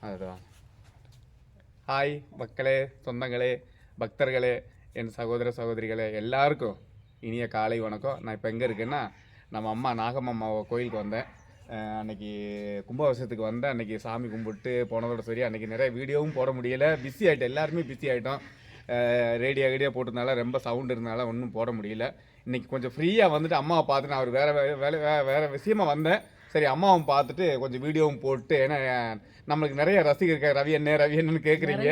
அதுதான். ஹாய் மக்களே சொந்தங்களே பக்தர்களே என் சகோதர சகோதரிகளே எல்லாருக்கும் இனிய காலை வணக்கம். நான் இப்போ எங்கே இருக்கேன்னா நம்ம அம்மா நாகம்மா கோயிலுக்கு வந்தேன். அன்னைக்கு கும்பாபிஷேகத்துக்கு வந்தேன். அன்றைக்கி சாமி கும்பிட்டு போனதோட சரி அன்னைக்கு நிறைய வீடியோவும் போட முடியல. பிஸி ஆகிட்டோம் எல்லாருமே பிஸி ஆகிட்டோம் ரேடியோ ரேடியோ போட்டதுனால ரொம்ப சவுண்ட் இருந்தனால ஒன்றும் போட முடியல. இன்றைக்கி கொஞ்சம் ஃப்ரீயாக வந்துட்டு அம்மாவை பார்த்து நான் வேறு வேலை வே- விஷயமா வந்தேன். சரி அம்மாவும் பார்த்துட்டு கொஞ்சம் வீடியோவும் போட்டு ஏன்னா நம்மளுக்கு நிறைய ரசிகர் ரவி என்ன ரவி என்னன்னு கேட்குறீங்க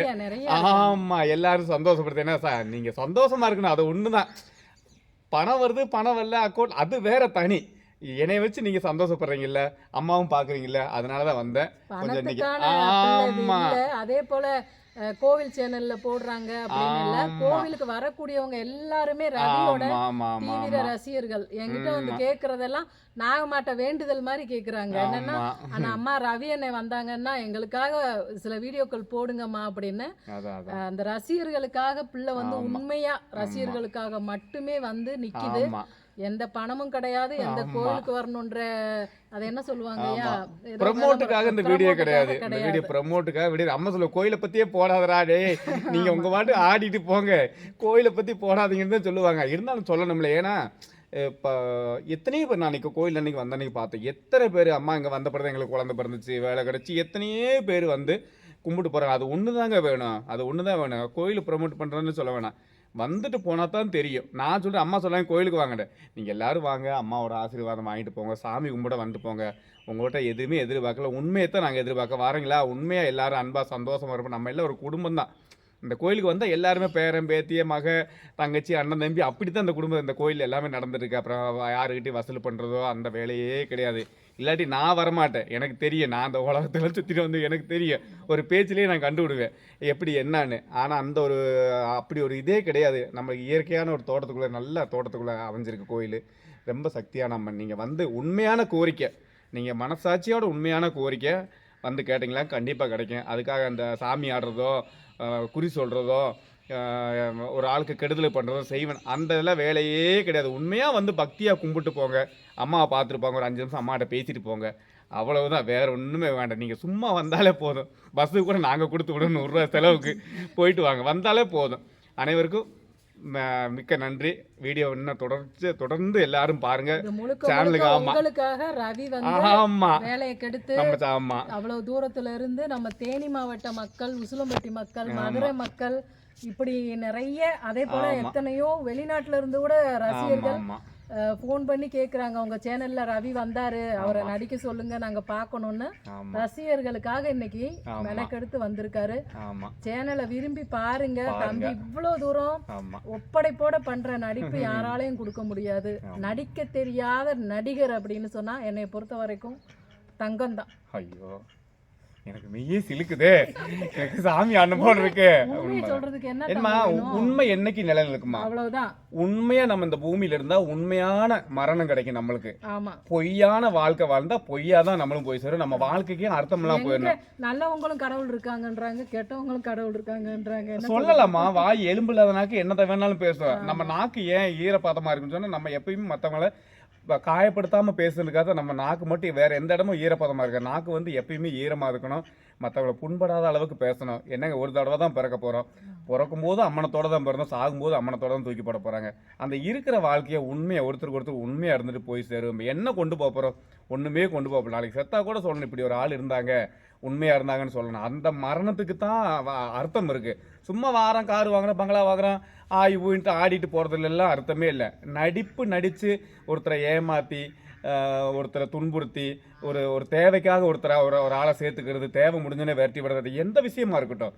ஆமா எல்லாரும் சந்தோஷப்படுத்து என்ன சார் நீங்க சந்தோஷமா இருக்கணும். அது ஒண்ணுதான். பணம் வருது பணம் வரல அக்கௌண்ட் அது வேற தனி. என்னைய வச்சு நீங்க சந்தோஷப்படுறீங்கல்ல அம்மாவும் பாக்குறீங்கல்ல அதனாலதான் வந்தேன். கொஞ்சம் ஆமா. அதே போல கோவில் சேனல்ல போடுறாங்க அப்படின்னு இல்ல. கோவிலுக்கு வரக்கூடியவங்க எல்லாருமே ரவியோட தீவிர ரசிகர்கள். என்கிட்ட வந்து. கேக்குறதெல்லாம் நாகமாட்ட வேண்டுதல் மாதிரி கேக்குறாங்க. என்னன்னா ஆனா அம்மா ரவி அண்ணே வந்தாங்கன்னா எங்களுக்காக சில வீடியோக்கள் போடுங்கம்மா அப்படின்னு. அந்த ரசிகர்களுக்காக பிள்ளை வந்து. உண்மையா ரசிகர்களுக்காக மட்டுமே வந்து நிக்குது. எந்த பணமும் கிடையாது எந்த ஆமா. கோவிலுக்கு வரணுன்ற அது என்ன சொல்லுவாங்க ப்ரமோட்டுக்காக இந்த வீடியோ கிடையாது. இந்த வீடியோ ப்ரமோட்டுக்காக வீடியோ அம்மா சொல்ல கோயிலை பத்தியே போடாதடா டேய். நீங்க உங்க பாட்டு ஆடிட்டு போங்க. கோயிலை பத்தி போடாதீங்கன்னு தான் சொல்லுவாங்க. இருந்தாலும் சொல்லணும்ல ஏன்னா இப்போ எத்தனையோ பேர் நான் அன்னைக்கு கோயில் அன்னைக்கு வந்த அன்னைக்கு பார்த்தேன். எத்தனை பேர் அம்மா இங்கே வந்த பிறகு எங்களுக்கு குழந்தை பிறந்துச்சு வேலை கிடச்சி எத்தனையோ பேர் வந்து கும்பிட்டு போகிறாங்க அது ஒன்று தாங்க வேணும். அது ஒன்று தான் வேணும். கோயில் ப்ரமோட் பண்ணுறேன்னு சொல்ல வேணாம். வந்துட்டு போனால் தான் தெரியும். நான் சொல்கிறேன் அம்மா சொல்லுவாங்க கோயிலுக்கு வாங்கட நீங்கள் எல்லாரும் வாங்க அம்மாவோட ஆசீர்வாதம் வாங்கிட்டு போங்க சாமி கும்பிட வந்துட்டு போங்க. உங்கள்கிட்ட எதுவுமே எதிர்பார்க்கல. உண்மையை தான் நாங்கள் எதிர்பார்க்க வரீங்களா? உண்மையாக எல்லாரும் அன்பாக சந்தோஷமாக இருப்போம். நம்ம எல்லாம் ஒரு குடும்பம் தான் இந்த கோயிலுக்கு வந்தால் எல்லாருமே பேரன் பேத்திய மக தங்கச்சி அண்ணன் தம்பி அப்படி தான் இந்த குடும்பம் இந்த கோயில் எல்லாமே நடந்துருக்கு. அப்புறம் யாருக்கிட்டையும் வசூல் பண்ணுறதோ அந்த வேலையே கிடையாது. இல்லாட்டி நான் வரமாட்டேன். எனக்கு தெரியும். நான் அந்த உலகத்தில் சுற்றிட்டு வந்து எனக்கு தெரியும். ஒரு பேச்சிலேயே நான் கண்டுவிடுவேன் எப்படி என்னன்னு. ஆனால் அந்த ஒரு அப்படி ஒரு இதே கிடையாது. நம்ம இயற்கையான ஒரு தோட்டத்துக்குள்ளே நல்ல தோட்டத்துக்குள்ளே அமைஞ்சிருக்கு கோயில். ரொம்ப சக்தியான அம்மன் நீங்கள் வந்து உண்மையான கோரிக்கை. நீங்கள் மனசாட்சியோட உண்மையான கோரிக்கை. வந்து கேட்டிங்களா? கண்டிப்பாக கிடைக்கும். அதுக்காக அந்த சாமி ஆடுறதோ குறி சொல்கிறதோ ஒரு ஆளுக்கு கெடுதல் பண்ணுறதோ செய்வேன். அந்த இதெல்லாம் வேலையே கிடையாது. உண்மையாக வந்து பக்தியாக கும்பிட்டு போங்க. அம்மாவை பார்த்துருப்பாங்க. ஒரு அஞ்சு நிமிஷம் அம்மாட்ட பேசிட்டு போங்க. அவ்வளவுதான். வேற ஒன்றுமே வேண்டாம். நீங்கள் சும்மா வந்தாலே போதும். பஸ்ஸுக்கு கூட நாங்கள் கொடுத்து விடணும். நூறுரூவா செலவுக்கு. போயிட்டு வாங்க. வந்தாலே போதும். அனைவருக்கும் மிக்க நன்றி. வீடியோ இன்னும் தொடர்ச்சி தொடர்ந்து எல்லாரும் பாருங்க. சேனலுக்கு ஆமா. உங்களுக்காக ரவி வந்து ஆமா. வேலையை கெடுத்து நம்ம ஆமா. அவ்வளவு தூரத்துல இருந்து நம்ம தேனி மாவட்ட மக்கள் உசிலம்பட்டி மக்கள் மதுரை மக்கள் இப்படி நிறைய அதே போல. எத்தனையோ வெளிநாட்டுல இருந்து கூட ரசிகர்கள் ஃபோன் பண்ணி கேக்குறாங்க. உங்க சேனல்ல ரவி வந்தாரு. அவரை. நடிக்க சொல்லுங்க நாங்க பார்க்கணும்னு. ரசிகர்களுக்காக இன்னைக்கு. மெனக்கெடுத்து வந்திருக்காரு. சேனலை விரும்பி பாருங்க. தம்பி இவ்வளவு தூரம் ஒப்படைப்போட பண்ற நடிப்பு யாராலையும் கொடுக்க முடியாது. நடிக்க தெரியாத நடிகர் அப்படின்னு சொன்னா என்னை பொறுத்த வரைக்கும் தங்கம் தான் ஐயோ. எனக்கு மெய்யே சிலுக்குதே. எனக்கு சாமி அனுபவம் இருக்கு. உண்மையை உண்மை. என்னைக்கு நிலைநிற்குமா அவ்வளவுதான். உண்மையா நம்ம இந்த பூமியில இருந்தா உண்மையான மரணம் கிடைக்கும் நம்மளுக்கு. பொய்யான வாழ்க்கை வாழ்ந்தா பொய்யா தான் நம்மளும் போய் சேரும். நம்ம வாழ்க்கைக்கு அர்த்தம் எல்லாம் போயிடணும். நல்லவங்களும் கடவுள் இருக்காங்கன்றாங்க கெட்டவங்களும் கடவுள் இருக்காங்கன்றாங்க. சொல்லலாமா? வாய் எலும்பு இல்லாத நாக்கு என்னத்தை வேணாலும் பேசுவோம். நம்ம நாக்கு ஏன் ஈரப்பாதமா இருக்குன்னு சொன்னா நம்ம எப்பயுமே மத்தவங்கள இப்போ காயப்படுத்தாமல் பேசுறதுக்காக நம்ம நாக்கு மட்டும் வேறு எந்த இடமும் ஈரப்பதமாக இருக்குது. நாக்கு வந்து எப்பயுமே ஈரமாக இருக்கணும். மற்றவங்களை புண்படாத அளவுக்கு பேசணும். என்னங்க ஒரு தடவை தான் பிறக்க போகிறோம் பிறக்கும் போது அம்மனத்தோட தான் பிறந்தோம். சாகும்போது அம்மனத்தோட தான் தூக்கி போட போகிறாங்க அந்த இருக்கிற வாழ்க்கையை உண்மையை ஒருத்தருக்கு ஒருத்தர் உண்மையாக இருந்துட்டு போய் சேரும். என்ன கொண்டு போக போகிறோம் ஒன்றுமே கொண்டு போக நாளைக்கு செத்தா கூட சொல்லணும். இப்படி ஒரு ஆள் இருந்தாங்க. உண்மையாக இருந்தாங்கன்னு சொல்லணும். அந்த மரணத்துக்கு தான் அர்த்தம் இருக்குது சும்மா வாரம் கார் வாங்குறோம் பங்களா வாங்குறோம் ஆய் ஊன்ட்டு ஆடிட்டு போகிறதுலாம் அர்த்தமே இல்லை. நடிப்பு நடித்து ஒருத்தரை ஏமாற்றி ஒருத்தரை துன்புறுத்தி ஒரு ஒரு தேவைக்காக ஒருத்தரை ஒரு ஒரு ஆளை சேர்த்துக்கிறது தேவை முடிஞ்சோன்னே விரட்டி விடுறது எந்த விஷயமா இருக்கட்டும்.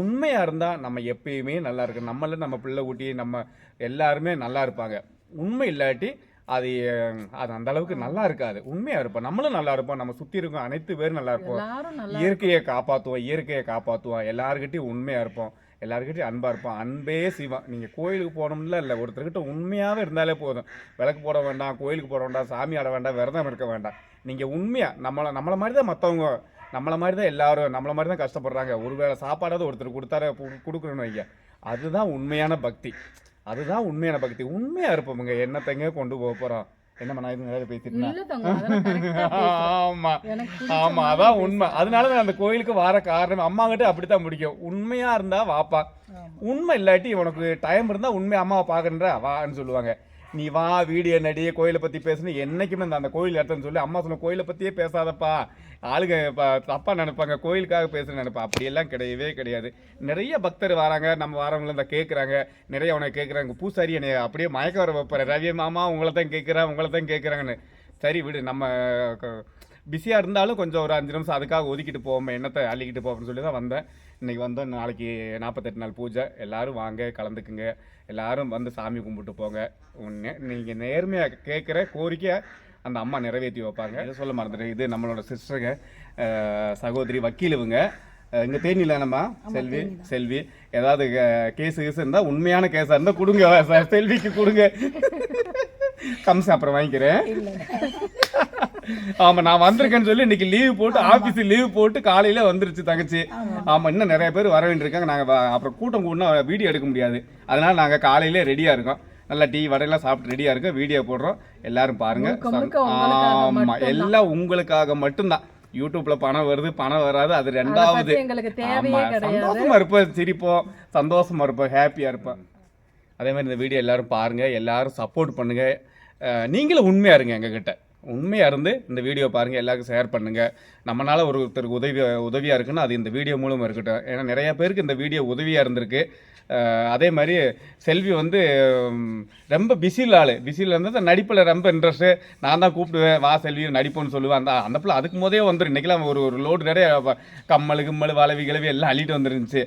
உண்மையாக இருந்தால் நம்ம எப்பயுமே நல்லா இருக்கு நம்மள நம்ம பிள்ளை ஊட்டி நம்ம எல்லாருமே நல்லா இருப்பாங்க. உண்மை இல்லாட்டி அது அது அந்த அளவுக்கு நல்லா இருக்காது உண்மையா இருப்போம். நம்மளும் நல்லா இருப்போம் நம்ம சுத்தி இருக்கோம் அனைத்து பேரும் நல்லா இருப்போம் இயற்கையை காப்பாற்றுவோம் இயற்கையை காப்பாற்றுவோம் எல்லாருக்கிட்டையும் உண்மையா இருப்போம். எல்லாருக்கிட்டையும் அன்பா இருப்போம். அன்பே சிவம் நீங்க கோயிலுக்கு போகணும்ல இல்லை ஒருத்தர்கிட்ட உண்மையாவே இருந்தாலே போதும். விளக்கு போட வேண்டாம் கோயிலுக்கு போட வேண்டாம் சாமி ஆட வேண்டாம் விரதம் இருக்க வேண்டாம். நீங்க உண்மையா நம்மள நம்மள மாதிரி தான் மற்றவங்க நம்மள மாதிரி தான் எல்லாரும் நம்மள மாதிரி தான் கஷ்டப்படுறாங்க. ஒருவேளை சாப்பாடாவது ஒருத்தர் கொடுத்தாரு கு- கொடுக்கணும்னு வைங்க. அதுதான் உண்மையான பக்தி. அதுதான் உண்மையான பக்தி. உண்மையா இருப்போமுங்க. என்னத்தைங்க கொண்டு போக போறோம்? என்னம்மா நான் இது நிறைய பேசிட்டு இருந்தேன்? இல்ல தங்கம் அதெல்லாம் correct ஆ பேசுற. ஆமா. அதான் உண்மை. அதனால தான் அந்த கோயிலுக்கு வர காரணம் அம்மா கிட்ட அப்படித்தான் முடிக்கும். உண்மையா இருந்தா வாப்பா. உண்மை இல்லாட்டி உனக்கு டைம் இருந்தா உண்மை அம்மாவை பாக்குறா வான்னு சொல்லுவாங்க. நீ வா வீடியோ நடி கோயிலை பற்றி பேசுன்னு என்றைக்குமே அந்த அந்த கோயில் இடத்துன்னு சொல்லி அம்மா சொன்ன கோயிலை பற்றியே பேசாதப்பா. ஆளுங்க தப்பாக நினைப்பாங்க கோயிலுக்காக பேசுற நினைப்பா. அப்படியெல்லாம் கிடையவே கிடையாது. நிறைய பக்தர் வராங்க நம்ம வரவங்களும் இந்த கேட்குறாங்க நிறைய உனக்கு கேட்குறாங்க பூசாரி என்னை அப்படியே மயக்க வர வைப்பேன் ரவி மாமா உங்களை தான் கேட்குறேன் உங்களை தான் கேட்குறாங்கன்னு சரி விடு நம்ம பிஸியாக இருந்தாலும் கொஞ்சம் ஒரு அஞ்சு நிமிஷம் அதுக்காக ஒதுக்கிட்டு போவோம் எண்ணத்தை அள்ளிக்கிட்டு போவோம்னு சொல்லி தான் வந்தேன். இன்னைக்கு வந்தோம் நாளைக்கு நாற்பத்தெட்டு நாள் பூஜை. எல்லாரும் வாங்க கலந்துக்குங்க. எல்லாரும் வந்து சாமி கும்பிட்டு போங்க. நீங்கள் நேர்மையாக கேட்குற கோரிக்கையை அந்த அம்மா நிறைவேற்றி வைப்பாங்க. இதை சொல்ல மறந்துட்டேன். இது நம்மளோட சிஸ்டருங்க. சகோதரி வக்கீல் இவங்க இங்க தேனியில் என்னம்மா? செல்வி. செல்வி. ஏதாவது கேஸ் கேஸ் இருந்தால் உண்மையான கேஸாக இருந்தால் கொடுங்க. செல்விக்கு கொடுங்க. கம்சன் அப்புறம் வாங்கிக்கிறேன். ஆமா நான் வந்திருக்கேன்னு சொல்லி இன்னைக்கு லீவ் போட்டு ஆபீஸ் லீவ் போட்டு காலையில வந்துருச்சு தங்கச்சி. ஆமா. இன்னும் நிறைய பேர் வர வேண்டியிருக்காங்க. நாங்க அப்புறம் கூட்டம் கூடனா வீடியோ எடுக்க முடியாது. அதனால நாங்க காலையிலே ரெடியா இருக்கோம். நல்லா டீ வடையெல்லாம் சாப்பிட்டு ரெடியா இருக்கோம் வீடியோ போடுறோம். எல்லாரும் பாருங்க. ஆமா. எல்லாம் உங்களுக்காக மட்டும்தான். யூடியூப்ல பணம் வருது பணம் வராது அது ரெண்டாவது. சந்தோஷமா இருப்போம் சிரிப்போம் சந்தோஷமா இருப்போம் ஹாப்பியா இருப்போம். அதே மாதிரி இந்த வீடியோ எல்லாரும் பாருங்க எல்லாரும் சப்போர்ட் பண்ணுங்க. நீங்களும் உண்மையா இருங்க எங்ககிட்ட. உண்மையாக இருந்து இந்த வீடியோ பாருங்கள் எல்லாருக்கும் ஷேர் பண்ணுங்கள் நம்மனால ஒருத்தருக்கு உதவி உதவியா இருக்குன்னா அது இந்த வீடியோ மூலமா இருக்கட்டும். ஏன்னா நிறைய பேருக்கு இந்த வீடியோ உதவியா இருந்திருக்கு. அதே மாதிரி செல்வி வந்து ரொம்ப பிஸியில் ஆள். பிஸியில் இருந்தது நடிப்பில் ரொம்ப இன்ட்ரெஸ்ட்டு நான் தான் கூப்பிடுவேன் வா செல்வி நடிப்போன்னு சொல்லுவேன். அந்த அந்த பிள்ளை அதுக்கு போதே வந்துடும் இன்றைக்கெல்லாம் ஒரு ஒரு லோடு நிறைய கம்மல் கிம்மல் வளவி கிளவி எல்லாம் அள்ளிட்டு வந்துருந்துச்சு.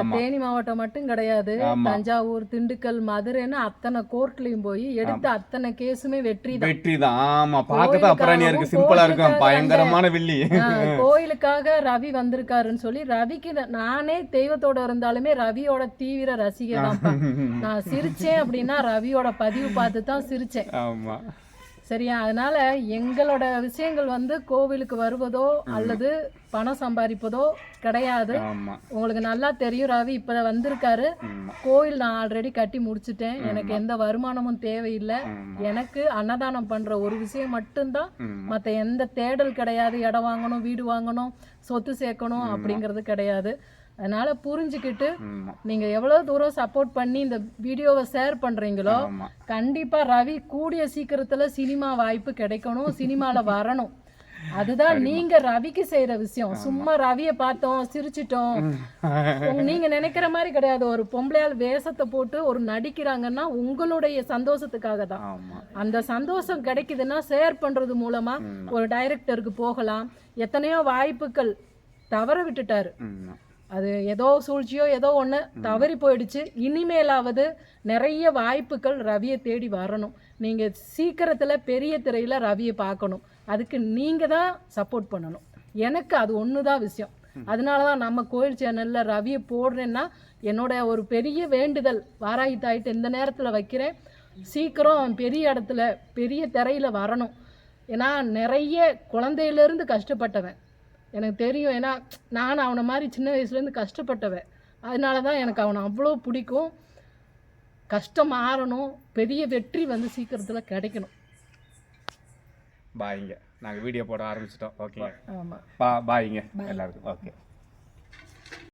ஆமாம் தேனி மாவட்டம் மட்டும் கிடையாது. தஞ்சாவூர் திண்டுக்கல் மதுரைன்னு அத்தனை கோர்ட்லயும் போய் எடுத்த அத்தனை கேஸுமே வெற்றி வெற்றி தான் ஆமா. பார்க்க தான் அப்புறாணியா இருக்கு. சிம்பிளா இருக்கும். பயங்கரமான வில்லி. கோயிலுக்காக ரவி வந்திருக்காருன்னு சொல்லி ரவிக்கு நான்- தெய்வத்தோட இருந்தாலுமே ரவியோட தீவிர ரசிகை நான் சிரிச்சேன் அப்படின்னா ரவியோட பதிவு பார்த்து தான் சிரிச்சேன். ஆமா. சரியா? அதனால எங்களோட விஷயங்கள் வந்து கோவிலுக்கு வருவதோ அல்லது பணம் சம்பாதிப்பதோ கிடையாது. உங்களுக்கு நல்லா தெரியும் ரவி. இப்ப வந்திருக்காரு. கோயில் நான் ஆல்ரெடி கட்டி முடிச்சிட்டேன். எனக்கு எந்த வருமானமும் தேவையில்லை. எனக்கு அன்னதானம் பண்ற ஒரு விஷயம் மட்டும்தான். மற்ற எந்த தேடல் கிடையாது. இடம் வாங்கணும் வீடு வாங்கணும் சொத்து சேர்க்கணும் அப்படிங்கிறது கிடையாது. அதனால புரிஞ்சுக்கிட்டு நீங்க எவ்வளவு தூரம் சப்போர்ட் பண்ணி இந்த வீடியோவை ஷேர் பண்றீங்களோ கண்டிப்பா ரவி கூடிய சீக்கிரத்துல சினிமா வாய்ப்பு கிடைக்கணும் சினிமால வரணும். அதுதான் நீங்க ரவிக்கு செய்யற விஷயம். சும்மா ரவியை பார்த்தோம் சிரிச்சிட்டோம். நீங்க நினைக்கிற மாதிரி கிடையாது. ஒரு பொம்பளையால் வேஷத்தை போட்டு ஒரு நடிக்கிறாங்கன்னா உங்களுடைய சந்தோஷத்துக்காக தான். அந்த சந்தோஷம் கிடைக்குதுன்னா ஷேர் பண்றது மூலமா ஒரு டைரக்டருக்கு போகலாம். எத்தனையோ வாய்ப்புகள் தவற விட்டுட்டாரு. அது ஏதோ சூழ்ச்சியோ ஏதோ ஒன்று தவறி போயிடுச்சு. இனிமேலாவது நிறைய வாய்ப்புகள் ரவியை தேடி வரணும். நீங்கள் சீக்கிரத்தில் பெரிய திரையில் ரவியை பார்க்கணும். அதுக்கு நீங்கள் தான் சப்போர்ட் பண்ணணும். எனக்கு அது ஒன்று தான் விஷயம். அதனால தான் நம்ம கோயில் சேனலில் ரவியை போடுறேன்னா என்னோட ஒரு பெரிய வேண்டுதல் வாராகி தாயிட்ட இந்த நேரத்தில் வைக்கிறேன். சீக்கிரம் பெரிய இடத்துல பெரிய திரையில் வரணும். ஏன்னா நிறைய குழந்தையிலேருந்து கஷ்டப்பட்டவன். எனக்கு தெரியும். ஏன்னா நான் அவனை மாதிரி சின்ன வயசுலேருந்து கஷ்டப்பட்டவன். அதனால தான் எனக்கு அவனை அவ்வளோ பிடிக்கும். கஷ்டம் மாறணும். பெரிய வெற்றி வந்து சீக்கிரத்தில் கிடைக்கணும். பாய்ங்க. நாங்க வீடியோ போட ஆரம்பிச்சிட்டோம். ஓகே ஆமாம் பா பாய்ங்க. எல்லாருக்கும். ஓகே.